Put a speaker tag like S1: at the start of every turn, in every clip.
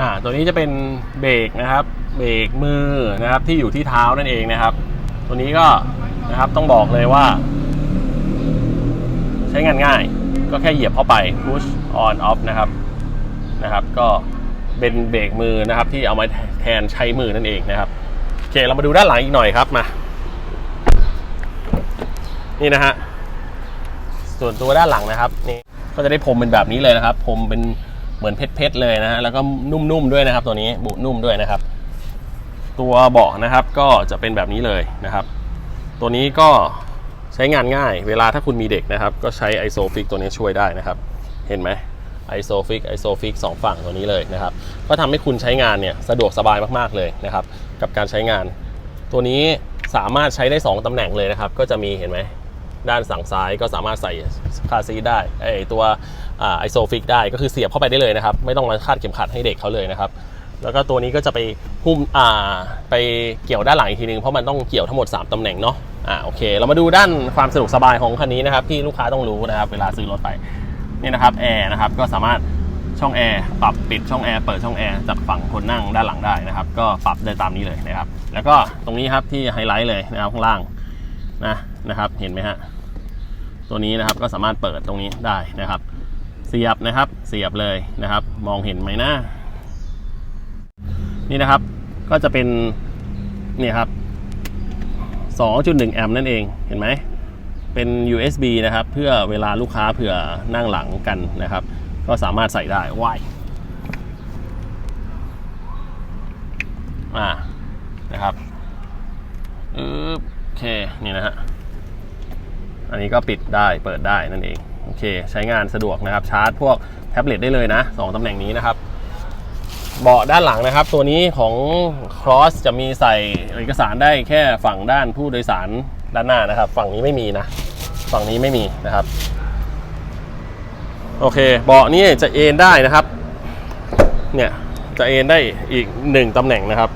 S1: อ่าตัวนี้จะเป็นเบรกนะครับ เบรกมือนะครับที่อยู่ที่เท้านั่นเองนะครับ ตัวนี้ก็นะครับต้องบอกเลยว่า ใช้งานง่ายก็แค่เหยียบเข้าไป push on off นะครับนะครับ ก็เป็นเบรกมือนะครับ ที่เอามาแทนใช้มือนั่นเองนะครับโอเคเรามาดูด้านหลังอีกหน่อยครับมา นี่นะฮะส่วนตัวด้านหลังนะครับนี่ก็จะได้พรมเป็นแบบนี้เลยนะครับพรมเป็น เหมือนเพชรๆเลยนะฮะแล้วก็นุ่มๆด้วยนะครับ ตัวนี้บุนุ่มด้วยนะครับ ตัวเบาะนะครับก็จะเป็นแบบนี้เลยนะครับ ตัวนี้ก็ใช้งานง่าย เวลาถ้าคุณมีเด็กนะครับ ก็ใช้ไอโซฟิกตัวนี้ช่วยได้นะครับ เห็นไหมไอโซฟิกไอโซฟิกสองฝั่งตัวนี้เลยนะครับ ก็ทำให้คุณใช้งานเนี่ยสะดวกสบายมากๆเลยนะครับ กับการใช้งาน ตัวนี้สามารถใช้ได้ 2ตำแหน่งเลยนะครับ ก็จะมีเห็นไหมด้านสั่งซ้ายก็สามารถใส่คาซีได้ไอตัว ไอโซฟิกได้ก็คือเสียบเข้าไปได้เลยนะครับ ไม่ต้องมาคาดเข็มขัดให้เด็กเขาเลยนะครับแล้วก็ตัวนี้ก็จะไปหุ้มอ่าไปเกี่ยวด้านหลังอีกทีนึงเพราะมันต้องเกี่ยวทั้งหมด 3 ตำแหน่งเนาะอ่าโอเค เรามาดูด้านความสะดวกสบายของคันนี้นะครับที่ลูกค้าต้องรู้นะครับ เวลาซื้อรถไปนี่นะครับแอร์นะครับก็สามารถช่องแอร์ปรับปิดช่องแอร์เปิดช่องแอร์จากฝั่งคนนั่งด้านหลังได้นะครับ ก็ปรับได้ตามนี้เลยนะครับ แล้วก็ตรงนี้ครับที่ไฮไลท์เลยนะครับข้างล่างนะนะครับ เห็นไหมฮะตัวนี้นะครับก็สามารถเปิดตรงนี้ได้นะครับ เสียบนะครับ เสียบเลยนะครับ มองเห็นไหมนะนี่นะครับ ก็จะเป็นเนี่ยครับ 2.1 แอมป์นั่นเอง เห็นไหม เป็น USB นะครับ เพื่อเวลาลูกค้าเผื่อนั่งหลังกันนะครับ ก็สามารถใส่ได้ว้ายอ่า นะครับอึ๊บโอเค นี่นะฮะ อันนี้ก็ปิดได้ เปิดได้นั่นเอง โอเค ใช้งานสะดวกนะครับ ชาร์จพวกแท็บเล็ตได้เลยนะสองตำแหน่งนี้นะครับเบาะด้านหลังนะครับ ตัวนี้ของ Cross จะมีใส่เอกสารได้แค่ฝั่งด้านผู้โดยสารด้านหน้านะครับ ฝั่งนี้ไม่มีนะ ฝั่งนี้ไม่มีนะครับ โอเคเบาะนี่จะเอนได้นะครับ เนี่ยจะเอนได้อีกหนึ่งตำแหน่งนะครับ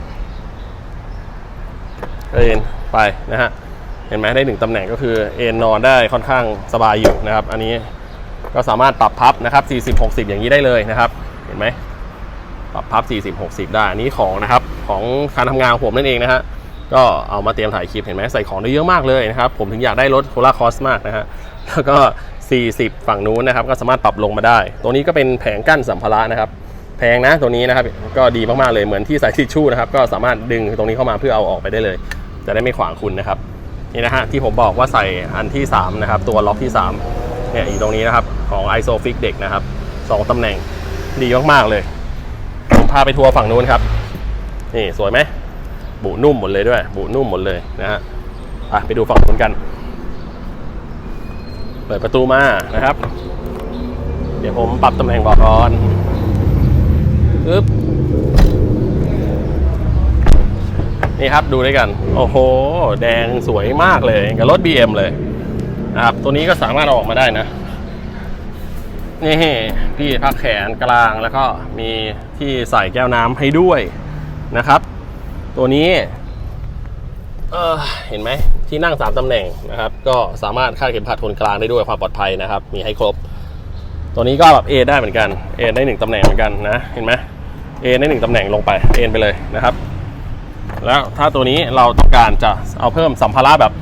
S1: เอนไปนะฮะ เห็นไหมได้หนึ่งตำแหน่งก็คือเอนนอนได้ค่อนข้างสบายอยู่นะครับ อันนี้ก็สามารถปรับพับนะครับ 40-60 อย่างนี้ได้เลยนะครับ เห็นไหมปรับพับ 40 60 ได้อันนี้ของนะครับของการทำงานของผมนั่นเองนะฮะก็เอามาเตรียมถ่ายคลิปเห็นไหมใส่ของได้เยอะมากเลยนะครับ ผมถึงอยากได้รถโคลาคอสมากนะฮะแล้วก็ 40 ฝั่งนู้นนะครับ ก็สามารถปรับลงมาได้ ตัวนี้ก็เป็นแผงกั้นสัมภาระนะครับ แพงนะตัวนี้นะครับก็ดีมากๆเลยเหมือนที่ใส่ทิชชู่นะครับ ก็สามารถดึงตรงนี้เข้ามาเพื่อเอาออกไปได้เลย จะได้ไม่ขวางคุณนะครับ นี่นะฮะที่ผมบอกว่าใส่อันที่ 3 นะครับ ตัวล็อกที่ 3 เนี่ยอยู่ตรงนี้นะครับ ของ Isofix เด็กนะครับสองตำแหน่งดีมากๆเลย ผมพาไปทัวร์ฝั่งนู้นครับ นี่สวยไหมบุนุ่มหมดเลยด้วย บุนุ่มหมดเลยนะฮะอะไปดูฝั่งนู้นกัน เปิดประตูมานะครับ เดี๋ยวผมปรับตำแหน่งเบาะก่อนปึ๊บ นี่ครับดูด้วยกัน โอ้โห แดงสวยมากเลยกับรถ BM เลยนะครับตัวนี้ก็สามารถออกมาได้นะนี่พี่พักแขนกลางแล้วก็มีที่ใส่แก้วน้ำให้ด้วยนะครับ ตัวนี้เออเห็นไหมที่นั่ง 3ตำแหน่งนะครับ ก็สามารถคาดเข็มขัดคนกลางได้ด้วยความปลอดภัยนะครับ มีให้ครบ ตัวนี้ก็แบบเอนได้เหมือนกันเอนได้หนึ่งตำแหน่งเหมือนกันนะ เห็นไหมเอนได้หนึ่งตำแหน่งลงไปเอนไปเลยนะครับ แล้วถ้าตัวนี้เราต้องการจะเอาเพิ่มสัมภาระแบบ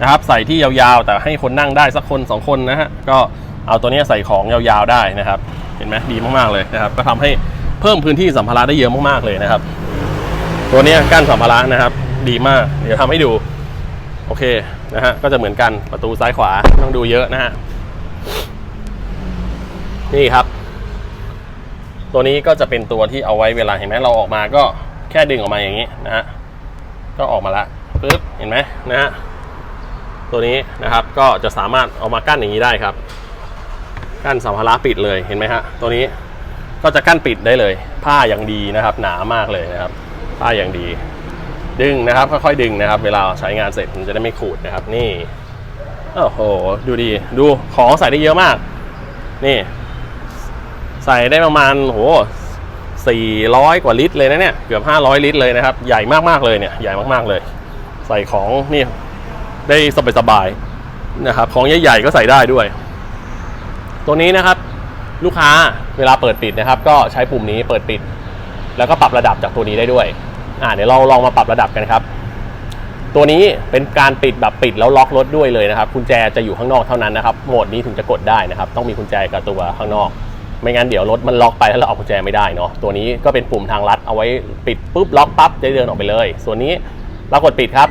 S1: นะครับ ใส่ที่ยาวๆ แต่ให้คนนั่งได้สักคนสองคนนะฮะก็เอาตัวนี้ใส่ของยาวๆได้นะครับ เห็นไหมดีมากๆเลยนะครับ ก็ทำให้เพิ่มพื้นที่สัมภาระได้เยอะมากๆเลยนะครับ ตัวนี้กั้นสัมภาระนะครับ ดีมากเดี๋ยวทำให้ดูโอเคนะฮะก็จะเหมือนกันประตูซ้ายขวาต้องดูเยอะนะฮะนี่ครับ ตัวนี้ก็จะเป็นตัวที่เอาไว้เวลาเห็นไหมเราออกมาก็แค่ดึงออกมาอย่างนี้นะฮะ ก็ออกมาละปึ๊บเห็นไหมนะฮะตัวนี้นะครับก็จะสามารถเอามากั้นอย่างนี้ได้ครับ กั้นสัมภาระปิดเลยเห็นไหมฮะตัวนี้ก็จะกั้นปิดได้เลย ผ้าอย่างดีนะครับ หนามากเลยนะครับ ผ้าอย่างดี ดึงนะครับค่อยๆดึงนะครับ เวลาใช้งานเสร็จมันจะได้ไม่ขูดนะครับ นี่โอ้โหดูดีดูของใส่ได้เยอะมาก นี่ ใส่ได้ประมาณโห 400 กว่าลิตรเลยนะเนี่ย เกือบ 500 ลิตรเลยนะครับ ใหญ่มากๆเลยเนี่ย ใหญ่มากๆเลย ใส่ของนี่ได้สบายๆนะครับ ของใหญ่ๆก็ใส่ได้ด้วย ตัวนี้นะครับ ลูกค้าเวลาเปิดปิดนะครับ ก็ใช้ปุ่มนี้เปิดปิด แล้วก็ปรับระดับจากตัวนี้ได้ด้วย อ่าเดี๋ยวเราลองมาปรับระดับกันครับ ตัวนี้เป็นการปิดแบบปิดแล้วล็อกรถด้วยเลยนะครับกุญแจจะอยู่ข้างนอกเท่านั้นนะครับ โหมดนี้ถึงจะกดได้นะครับ ต้องมีกุญแจกับตัวข้างนอก ไม่งั้นเดี๋ยวรถมันล็อกไปแล้วเราเอากุญแจไม่ได้เนาะตัวนี้ก็เป็นปุ่มทางลัดเอาไว้ปิดปุ๊บล็อกปั๊บจะเดินออกไปเลย ส่วนนี้เรากดปิดครับ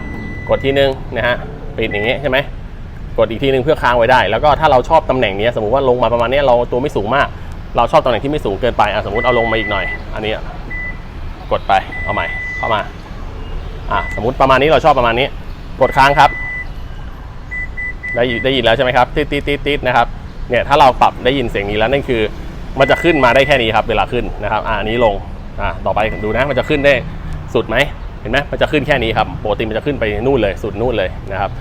S1: กดทีนึงนะฮะปิดอย่างงี้ใช่ไหมกดอีกทีนึงเพื่อค้างไว้ได้ แล้วก็ถ้าเราชอบตำแหน่งนี้สมมติว่าลงมาประมาณนี้เราตัวไม่สูงมาก เราชอบตำแหน่งที่ไม่สูงเกินไปอะสมมติเอาลงมาอีกหน่อย อันนี้กดไปเอาใหม่เข้ามาอะสมมติประมาณนี้เราชอบประมาณนี้ กดค้างครับ ได้ได้ยินแล้วใช่ไหมครับติดติดติดติดนะครับเนี่ยถ้าเราปรับได้ยินเสียงนี้แล้วนั่นคือ มันจะขึ้นมาได้แค่นี้ครับ เวลาขึ้นนะครับอ่าอันนี้ลงอ่าต่อไปดูนะ มันจะขึ้นได้สุดไหมเห็นไหมมันจะขึ้นแค่นี้ครับปกติมันจะขึ้นไปนู่นเลยสุดนู่นเลยนะครับ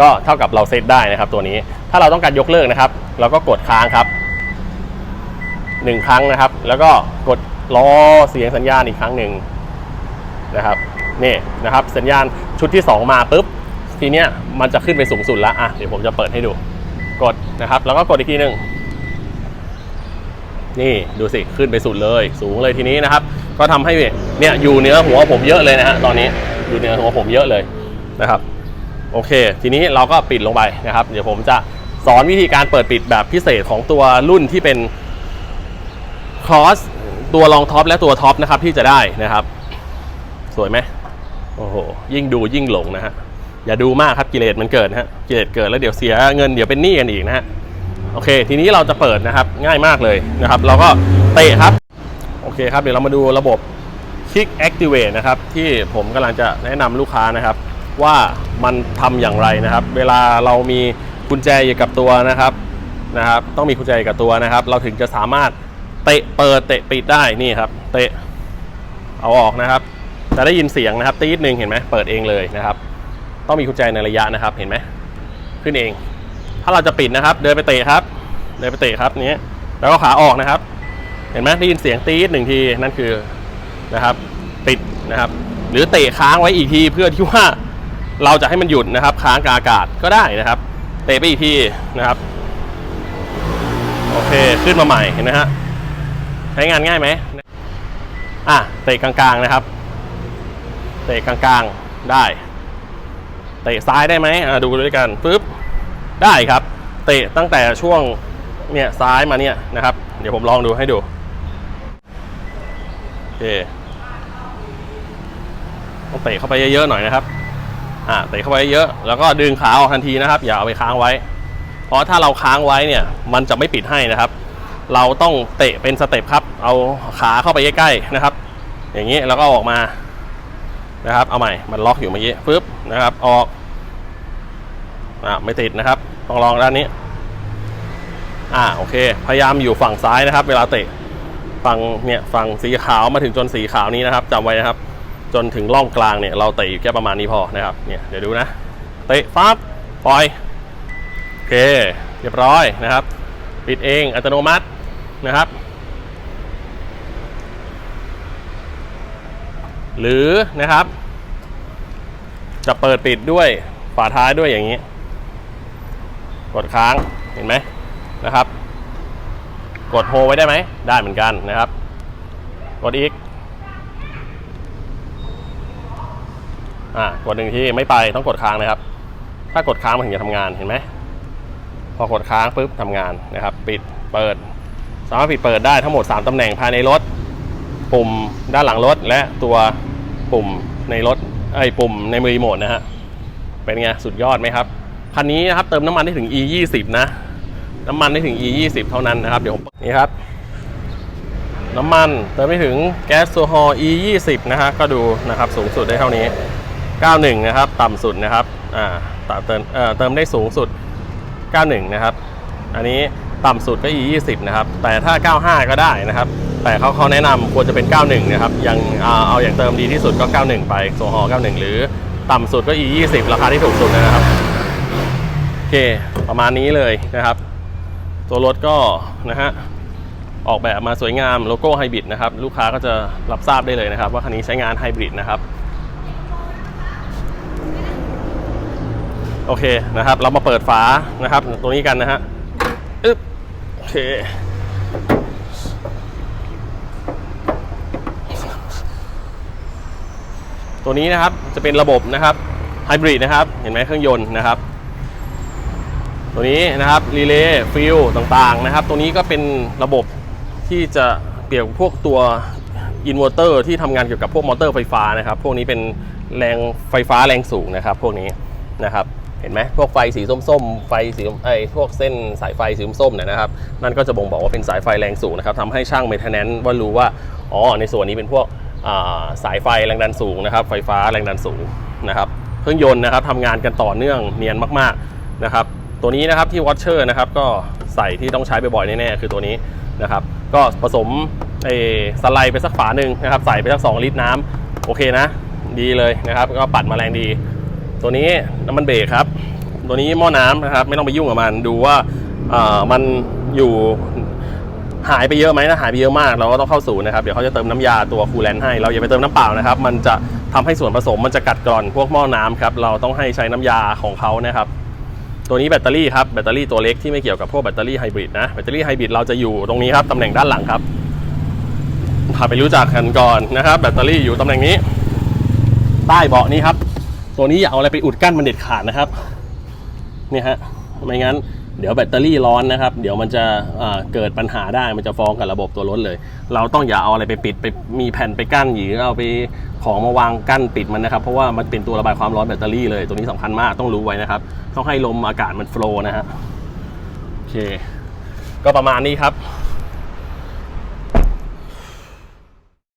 S1: ก็เท่ากับเราเซตได้นะครับ ตัวนี้ถ้าเราต้องการยกเลิกนะครับ เราก็กดค้างครับหนึ่งครั้งนะครับ แล้วก็กดรอเสียงสัญญาณอีกครั้งหนึ่งนะครับนี่นะครับ สัญญาณชุดที่ 2 มาปุ๊บทีเนี้ยมันจะขึ้นไปสูงสุดแล้วอะเดี๋ยวผมจะเปิดให้ดูกดนะครับ แล้วก็กดอีกทีหนึ่ง นี่ดูสิขึ้นไปสุดเลย สูงเลยทีนี้นะครับ ก็ทำให้เนี่ยอยู่เหนือหัวผมเยอะเลยนะฮะตอนนี้อยู่เหนือหัวผมเยอะเลยนะครับโอเค ทีนี้เราก็ปิดลงไปนะครับ เดี๋ยวผมจะสอนวิธีการเปิดปิดแบบพิเศษของตัวรุ่นที่เป็นครอสตัวรองท็อปและตัวท็อปนะครับที่จะได้นะครับ สวยไหมโอ้โหยิ่งดูยิ่งหลงนะฮะอย่าดูมากครับกิเลสมันเกิดฮะกิเลสเกิดแล้วเดี๋ยวเสียเงินเดี๋ยวเป็นหนี้กันอีกนะฮะ โอเค ทีนี้เราจะเปิดนะครับง่ายมากเลยนะครับ เราก็เตะครับ โอเคครับ เดี๋ยวเรามาดูระบบ Kick Activate นะครับ ที่ผมกำลังจะแนะนำลูกค้านะครับ ว่ามันทำอย่างไรนะครับ เวลาเรามีกุญแจอยู่กับตัวนะครับนะครับ ต้องมีกุญแจอยู่กับตัวนะครับ เราถึงจะสามารถเตะเปิดเตะปิดได้นี่ครับ เตะเอาออกนะครับจะได้ยินเสียงนะครับตีดหนึ่งเห็นไหมเปิดเองเลยนะครับ ต้องมีกุญแจในระยะนะครับเห็นไหมขึ้นเอง ถ้าเราจะปิดนะครับ เดินไปเตะครับ เดินไปเตะครับนี้แล้วก็ขาออกนะครับ เห็นไหมได้ยินเสียงตีดหนึ่งทีนั่นคือนะครับ ปิดนะครับ หรือเตะค้างไว้อีกทีเพื่อที่ว่าเราจะให้มันหยุดนะครับ ค้างกบอากาศก็ได้นะครับ เตะไปอีกทีนะครับโอเคขึ้นมาใหม่เห็นไหมฮะใช้งานง่ายไหมอะเตะกลางๆนะครับ เตะกลางๆได้ เตะซ้ายได้ไหมอะดูด้วยกันปึ๊บ ได้ครับ เตะตั้งแต่ช่วงเนี่ยซ้ายมาเนี่ยนะครับ เดี๋ยวผมลองดูให้ดูโอเคต้องเตะเข้าไปเยอะๆหน่อยนะครับอ่าเตะเข้าไปเยอะแล้วก็ดึงขาออกทันทีนะครับ อย่าเอาไปค้างไว้ เพราะถ้าเราค้างไว้เนี่ยมันจะไม่ปิดให้นะครับ เราต้องเตะเป็นสเต็ปครับ เอาขาเข้าไปใกล้ๆนะครับ อย่างนี้แล้วก็ออกมานะครับ เอาใหม่มันล็อกอยู่เมื่อกี้ปึ๊บนะครับ ออก อ่าไม่ติดนะครับต้องลองด้านนี้ อ่าโอเค พยายามอยู่ฝั่งซ้ายนะครับ เวลาเตะฝั่งเนี่ยฝั่งสีขาวมาถึงจนสีขาวนี้นะครับจำไว้นะครับ จนถึงร่องกลางเนี่ย เราเตะอยู่แค่ประมาณนี้พอนะครับเนี่ยเดี๋ยวดูนะ เตะปั๊บปล่อยโอเค เรียบร้อยนะครับ ปิดเองอัตโนมัตินะครับ หรือนะครับ จะเปิดปิดด้วยฝาท้ายด้วยอย่างนี้ กดค้างเห็นไหมนะครับ กดโฮไว้ได้ไหมได้เหมือนกันนะครับ กดอีกอ่ากดหนึ่งที่ไม่ไปต้องกดค้างนะครับ ถ้ากดค้างมันถึงจะทำงานเห็นไหมพอกดค้างปุ๊บทำงานนะครับ ปิดเปิด สามารถปิดเปิดได้ทั้งหมด 3ตำแหน่งภายในรถ ปุ่มด้านหลังรถและตัวปุ่มในรถไอ้ปุ่มในมือรีโมทนะฮะเป็นไงสุดยอดไหมครับ คันนี้นะครับเติมน้ำมันได้ถึง e 2 0นะ น้ำมันได้ถึง e 2 0เท่านั้นนะครับเดี๋ยวผมนี่ครับ น้ำมันเติมได้ถึงแก๊สโซฮอล์ e 2 0นะฮะก็ดูนะครับสูงสุดได้เท่านี้ 91 นะครับ ต่ำสุดนะครับอ่าเติมเอ่อเติมได้สูงสุด 91 นะครับ อันนี้ต่ำสุดก็ e 2 0นะครับ แต่ถ้า 95 ก็ได้นะครับ แต่เขาเขาแนะนำควรจะเป็น 91 นะครับ ยังเอาเอาอย่างเติมดีที่สุดก็ 91 ไปโซฮอล์91 หรือต่ำสุดก็ e 2 0ราคาที่ถูกสุดนะครับ เค ประมาณนี้เลยนะครับ ตัวรถก็นะฮะออกแบบมาสวยงามโลโก้ไฮบริดนะครับ ลูกค้าก็จะรับทราบได้เลยนะครับ ว่าคันนี้ใช้งานไฮบริดนะครับ โอเคนะครับ เรามาเปิดฝานะครับตรงนี้กันนะฮะอึ๊บโอเคตัวนี้นะครับจะเป็นระบบนะครับไฮบริดนะครับ เห็นไหมเครื่องยนต์นะครับ ตัวนี้นะครับรีเลย์ฟิลต่างๆนะครับ ตัวนี้ก็เป็นระบบที่จะเปรียบพวกตัวอินเวอร์เตอร์ที่ทำงานเกี่ยวกับพวกมอเตอร์ไฟฟ้านะครับ พวกนี้เป็นแรงไฟฟ้าแรงสูงนะครับ พวกนี้นะครับเห็นไหมพวกไฟสีส้มๆไฟสีไอ้พวกเส้นสายไฟสีส้มๆเนี่ยนะครับ นั่นก็จะบ่งบอกว่าเป็นสายไฟแรงสูงนะครับทำให้ช่างเมทแนนว่ารู้ว่าอ๋อในส่วนนี้เป็นพวกสายไฟแรงดันสูงนะครับ ไฟฟ้าแรงดันสูงนะครับ เครื่องยนต์นะครับทำงานกันต่อเนื่องเนียนมากๆนะครับ ตัวนี้นะครับที่วอชเชอร์นะครับก็ใส่ที่ต้องใช้บ่อยๆแน่ๆคือตัวนี้นะครับก็ผสมไอ้สไลด์ไปสักฝาหนึ่งนะครับใส่ไปสัก 2 ลิตรน้ำโอเคนะ ดีเลยนะครับ ก็ปัดมาแรงดี ตัวนี้น้ำมันเบรกครับ ตัวนี้หม้อน้ำนะครับ ไม่ต้องไปยุ่งกับมันดูว่าเออมันอยู่หายไปเยอะไหมถ้าหายไปเยอะมาก เราก็ต้องเข้าศูนย์นะครับ เดี๋ยวเขาจะเติมน้ำยาตัวคูลแลนต์ให้เราอย่าไปเติมน้ำเปล่านะครับ มันจะทำให้ส่วนผสมมันจะกัดกร่อนพวกหม้อน้ำครับเราต้องให้ใช้น้ำยาของเขานะครับ ตัวนี้แบตเตอรี่ครับแบตเตอรี่ตัวเล็กที่ไม่เกี่ยวกับพวกแบตเตอรี่ไฮบริดนะแบตเตอรี่ไฮบริดเราจะอยู่ตรงนี้ครับตำแหน่งด้านหลังครับพาไปรู้จักกันก่อนนะครับ แบตเตอรี่อยู่ตำแหน่งนี้ ใต้เบาะนี้ครับ ตัวนี้อย่าเอาอะไรไปอุดกั้นมันเด็ดขาดนะครับเนี่ยฮะไม่งั้น เดี๋ยวแบตเตอรี่ร้อนนะครับ เดี๋ยวมันจะเกิดปัญหาได้มันจะฟ้องกับระบบตัวรถเลย เราต้องอย่าเอาอะไรไปปิดไปมีแผ่นไปกั้นหรือเอาไปของมาวางกั้นปิดมันนะครับ เพราะว่ามันเป็นตัวระบายความร้อนแบตเตอรี่เลย ตัวนี้สำคัญมากต้องรู้ไว้นะครับ ต้องให้ลมอากาศมันโฟล์นะฮะโอเค ก็ประมาณนี้ครับ